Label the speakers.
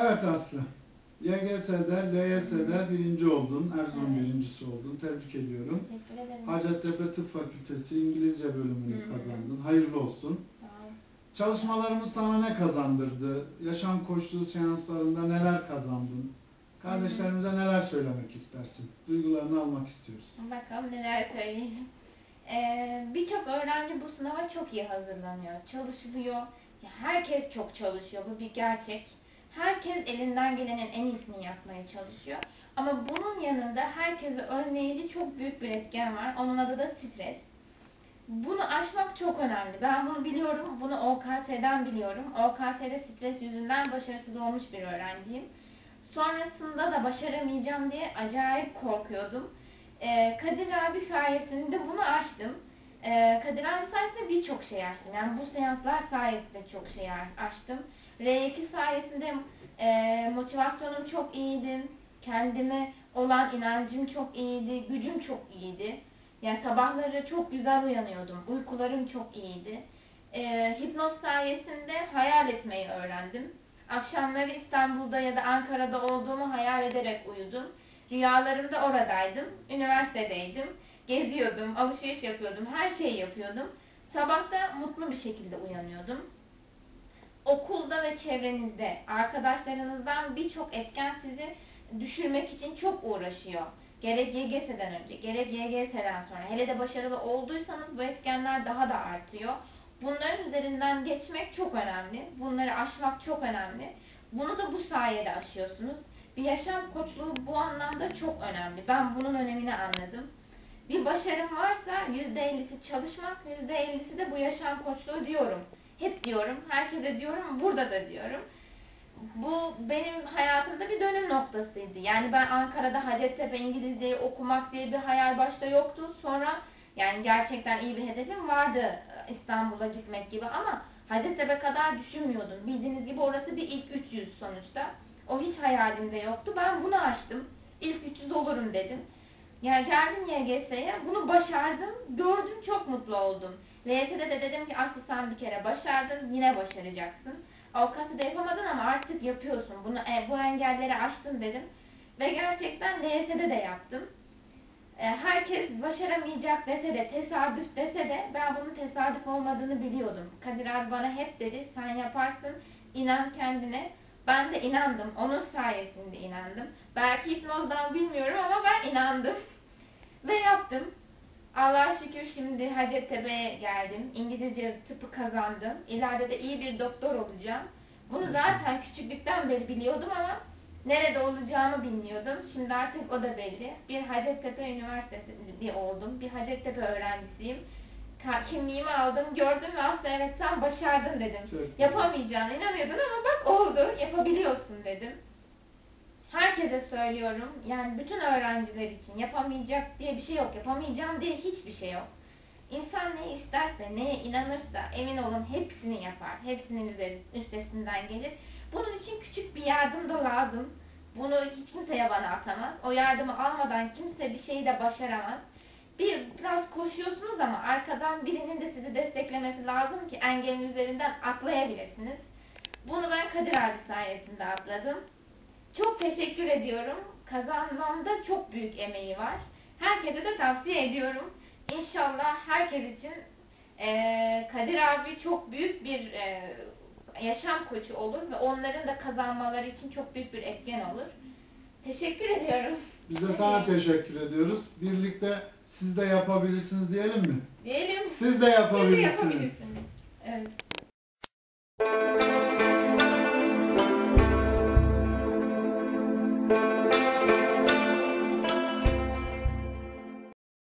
Speaker 1: Evet Aslı. YGS'de, LYS'de birinci oldun. Erzurum
Speaker 2: Evet.
Speaker 1: birincisi oldun. Tebrik ediyorum.
Speaker 2: Teşekkür ederim.
Speaker 1: Hacettepe Tıp Fakültesi İngilizce bölümünü
Speaker 2: Hı
Speaker 1: kazandın. Hayırlı olsun. Çalışmalarımız sana ne kazandırdı? Yaşam koçluğu seanslarında neler kazandın? Kardeşlerimize neler söylemek istersin? Duygularını almak istiyoruz.
Speaker 2: Bakalım neler söyleyeyim. Ee, Birçok öğrenci bu sınava çok iyi hazırlanıyor. Çalışılıyor. Herkes çok çalışıyor. Bu bir gerçek. Herkes elinden gelenin en iyisini yapmaya çalışıyor. Ama bunun yanında herkesi önleyici çok büyük bir etken var. Onun adı da stres. Bunu aşmak çok önemli. Ben bunu biliyorum. Bunu OKT'den biliyorum. OKT'de stres yüzünden başarısız olmuş bir öğrenciyim. Sonrasında da başaramayacağım diye acayip korkuyordum. Ee, Kadir abi sayesinde bunu aştım. Ee, Kadir abi sayesinde birçok şey açtım. Yani bu seanslar sayesinde çok şey açtım. R2 sayesinde e, motivasyonum çok iyiydi. Kendime olan inancım çok iyiydi. Gücüm çok iyiydi. Yani sabahları çok güzel uyanıyordum. Uykularım çok iyiydi. Ee, hipnoz sayesinde hayal etmeyi öğrendim. Akşamları İstanbul'da ya da Ankara'da olduğumu hayal ederek uyudum. Rüyalarımda oradaydım. Üniversitedeydim. Geziyordum, alışveriş yapıyordum, her şeyi yapıyordum. Sabahta mutlu bir şekilde uyanıyordum. Okulda ve çevrenizde arkadaşlarınızdan birçok etken sizi düşürmek için çok uğraşıyor. Gerek YGS'den önce, gerek YGS'den sonra. Hele de başarılı olduysanız bu etkenler daha da artıyor. Bunların üzerinden geçmek çok önemli. Bunları aşmak çok önemli. Bunu da bu sayede aşıyorsunuz. Bir yaşam koçluğu bu anlamda çok önemli. Ben bunun önemini anladım. Bir başarım varsa %50'si çalışmak, %50'si de bu yaşam koçluğu diyorum. Hep diyorum, herkese diyorum, burada da diyorum. Bu benim hayatımda bir dönüm noktasıydı. Yani ben Ankara'da Hacettepe İngilizceyi okumak diye bir hayal başta yoktu. Sonra yani gerçekten iyi bir hedefim vardı İstanbul'a gitmek gibi ama Hacettepe kadar düşünmüyordum. Bildiğiniz gibi orası bir ilk 300 sonuçta. O hiç hayalimde yoktu. Ben bunu açtım. İlk 300 olurum dedim. Yani geldim YGS'ye, bunu başardım, gördüm, çok mutlu oldum. LYS'de de dedim ki Aslı sen bir kere başardın, yine başaracaksın. Avukatı da yapamadın ama artık yapıyorsun, bunu, e, bu engelleri aştın dedim. Ve gerçekten LYS'de de yaptım. E, herkes başaramayacak dese de, tesadüf dese de ben bunun tesadüf olmadığını biliyordum. Kadir abi bana hep dedi, sen yaparsın, inan kendine. Ben de inandım, onun sayesinde inandım. Belki hipnozdan bilmiyorum ama ben inandım. Ve yaptım. Allah'a şükür şimdi Hacettepe'ye geldim. İngilizce tıpı kazandım. İleride de iyi bir doktor olacağım. Bunu zaten küçüklükten beri biliyordum ama nerede olacağımı bilmiyordum. Şimdi artık o da belli. Bir Hacettepe Üniversitesi oldum. Bir Hacettepe öğrencisiyim. Kimliğimi aldım, gördüm ve aslında evet sen başardın dedim.
Speaker 1: Çok.
Speaker 2: Yapamayacağına inanıyordun ama bak oldu, yapabiliyorsun dedim. Herkese söylüyorum, yani bütün öğrenciler için yapamayacak diye bir şey yok, yapamayacağım diye hiçbir şey yok. İnsan ne isterse, neye inanırsa emin olun hepsini yapar, hepsinin üstesinden gelir. Bunun için küçük bir yardım da lazım. Bunu hiç kimseye bana atamaz. O yardımı almadan kimse bir şeyi de başaramaz. Bir biraz koşuyorsunuz ama arkadan birinin de sizi desteklemesi lazım ki engelin üzerinden atlayabilirsiniz. Bunu ben Kadir abi sayesinde atladım. Çok teşekkür ediyorum. Kazanmamda çok büyük emeği var. Herkese de tavsiye ediyorum. İnşallah herkes için eee, Kadir abi çok büyük bir eee, yaşam koçu olur ve onların da kazanmaları için çok büyük bir etken olur. Teşekkür ediyorum.
Speaker 1: Biz de sana teşekkür ediyoruz. Birlikte siz de yapabilirsiniz diyelim mi?
Speaker 2: Diyelim.
Speaker 1: Siz de
Speaker 2: Siz de
Speaker 1: yapabilirsiniz.
Speaker 2: yapabilirsiniz. Evet.